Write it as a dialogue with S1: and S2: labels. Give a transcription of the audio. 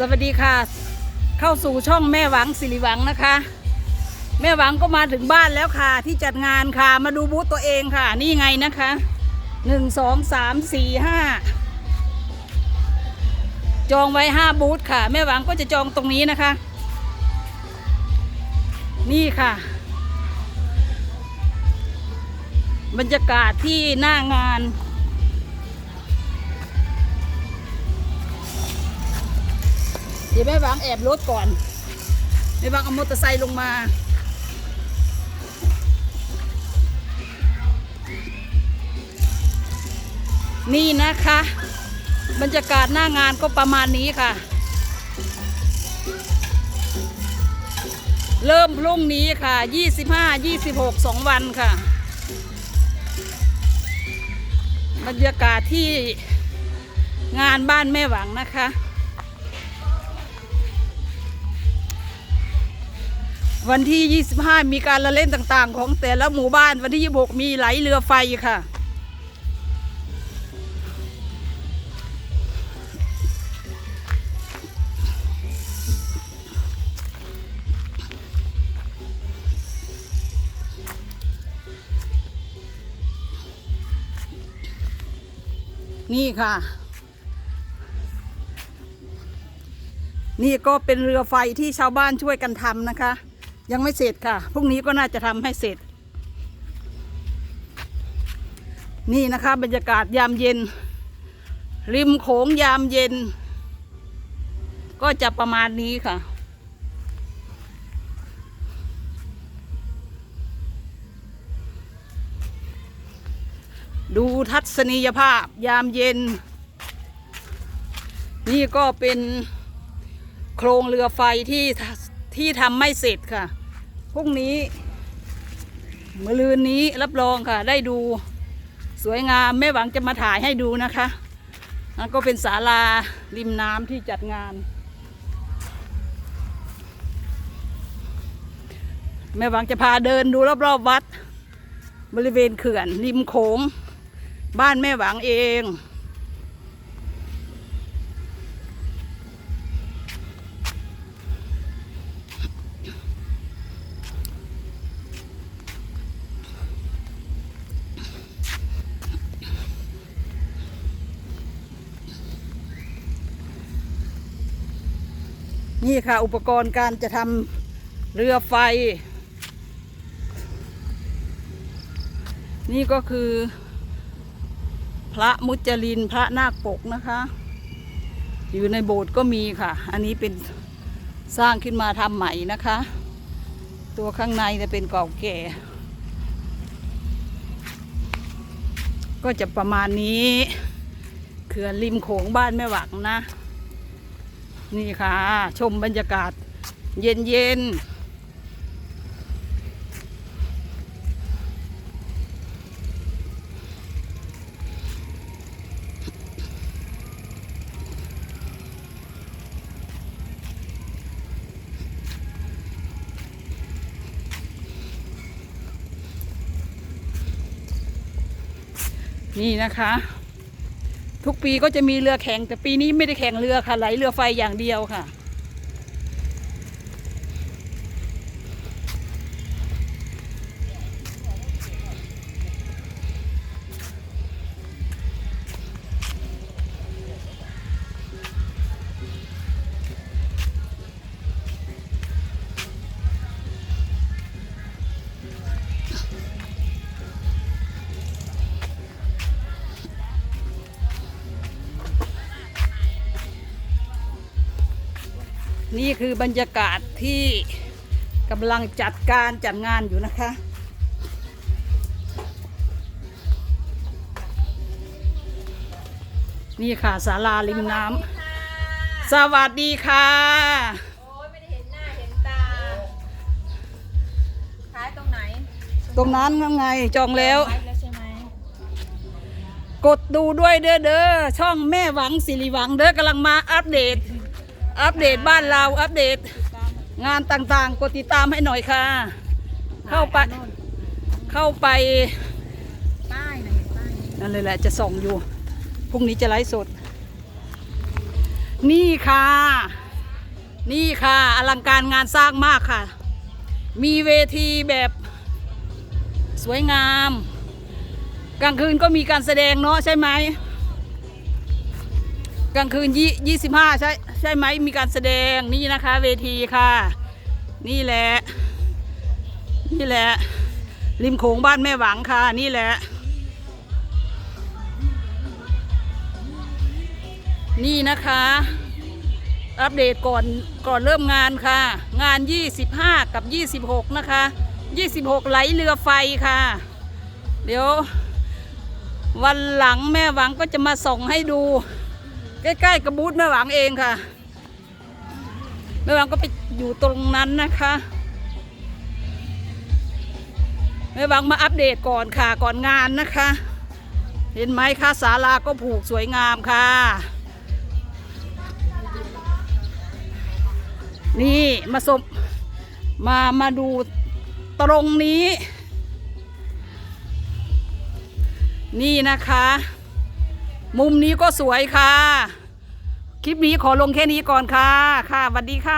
S1: สวัสดีค่ะ เข้าสู่ช่องแม่หวังสิริหวังนะคะ แม่หวังก็มาถึงบ้านแล้วค่ะ ที่จัดงานค่ะมาดูบูธตัวเองค่ะ นี่ไงนะคะหนึ่งสองสามสี่ห้าจองไว้ห้าบูธค่ะ แม่หวังก็จะจองตรงนี้นะคะ นี่ค่ะ บรรยากาศที่หน้างาน ดี๋ยวแม่วางแอบรถก่อนแม่วางเอามอเตอร์ไซค์ลงมานี่นะคะ บรรยากาศหน้างานก็ประมาณนี้ค่ะ เริ่มพรุ่งนี้ค่ะ 25 26 2 วันค่ะ บรรยากาศที่งานบ้านแม่หวังนะคะ วันที่ 25 มีการละเล่นต่างๆ ของแต่ละหมู่บ้าน วันที่ 26 มีไหลเรือไฟค่ะ นี่ค่ะ นี่ก็เป็นเรือไฟที่ชาวบ้านช่วยกันทำนะคะ ยังไม่เสร็จค่ะ พรุ่งนี้ก็น่าจะทำให้เสร็จ นี่นะคะ บรรยากาศยามเย็น ริมโขงยามเย็น ก็จะประมาณนี้ค่ะ ดูทัศนียภาพยามเย็น นี่ก็เป็นโครงเรือไฟที่ ที่ทำไม่เสร็จค่ะ พรุ่งนี้มือลืนนี้รับรองค่ะ ได้ดูสวยงามแม่หวังจะมาถ่ายให้ดูนะคะนั่นก็เป็นศาลาริมน้ำที่จัดงาน แม่หวังจะพาเดินดูรอบๆวัด บริเวณเขื่อนริมโขงบ้านแม่หวังเอง นี่ค่ะ อุปกรณ์การจะทำเรือไฟ นี่ก็คือ พระมุจลินพระนาคปกนะคะ อยู่ในโบสถ์ก็มีค่ะ อันนี้เป็นสร้างขึ้นมาทำใหม่นะคะ ตัวข้างในจะเป็นเก่าแก่ ก็จะประมาณนี้เขื่อนริมโขงบ้านแม่หวังนะ นี่ค่ะ ชมบรรยากาศ เย็นเย็นนี่นะคะ ทุกปีก็จะมีเรือแข่งแต่ปีนี้ไม่ได้แข่งเรือค่ะไหลเรือไฟอย่างเดียวค่ะ นี่คือบรรยากาศที่กำลังจัดการจัดงานอยู่นะคะ นี่ค่ะศาลาริมน้ำสวัสดีค่ะ
S2: โอ้ยไม่ได้เห็นหน้าเห็นตาขายตรงไหน
S1: ตรงนั้นยังไงจองแล้ว
S2: ไลฟ์แล้วใช่ไหม
S1: กดดูด้วยเด้อเด้อช่องแม่หวังสิริหวังเด้อกำลังมาอัปเดต อัปเดตบ้านเราอัปเดต งานต่างๆ กดติดตามให้หน่อยค่ะ เข้าไป เข้าไป
S2: ป้ายนะเห็นป้าย
S1: นั่นเลยแหละจะส่องอยู่ พรุ่งนี้จะไลฟ์สด นี่ค่ะ นี่ค่ะ อลังการงานสร้างมากค่ะ มีเวทีแบบสวยงาม กลางคืนก็มีการแสดงเนาะใช่ไหม กลางคืนยี่ยี่สิบห้าใช่ใช่ไหมมีการแสดงนี่นะคะ เวทีค่ะ นี่แหละ นี่แหละ ริมโขงบ้านแม่หวังค่ะ นี่แหละ นี่นะคะ อัปเดตก่อนก่อนเริ่มงานค่ะ งาน 25 กับ 26 นะคะ 26 ไหลเรือไฟค่ะ เดี๋ยว วันหลังแม่หวังก็จะมาส่งให้ดู ใกล้ๆกับบูธแม่หวังเองค่ะแม่หวังก็ไปอยู่ตรงนั้นนะคะแม่หวังมาอัปเดตก่อนค่ะก่อนงานนะคะ เห็นไหมคะศาลาก็ผูกสวยงามค่ะ นี่มาสมมามาดูตรงนี้ นี่นะคะ มุมนี้ก็สวยค่ะ คลิปนี้ขอลงแค่นี้ก่อนค่ะ ค่ะสวัสดีค่ะ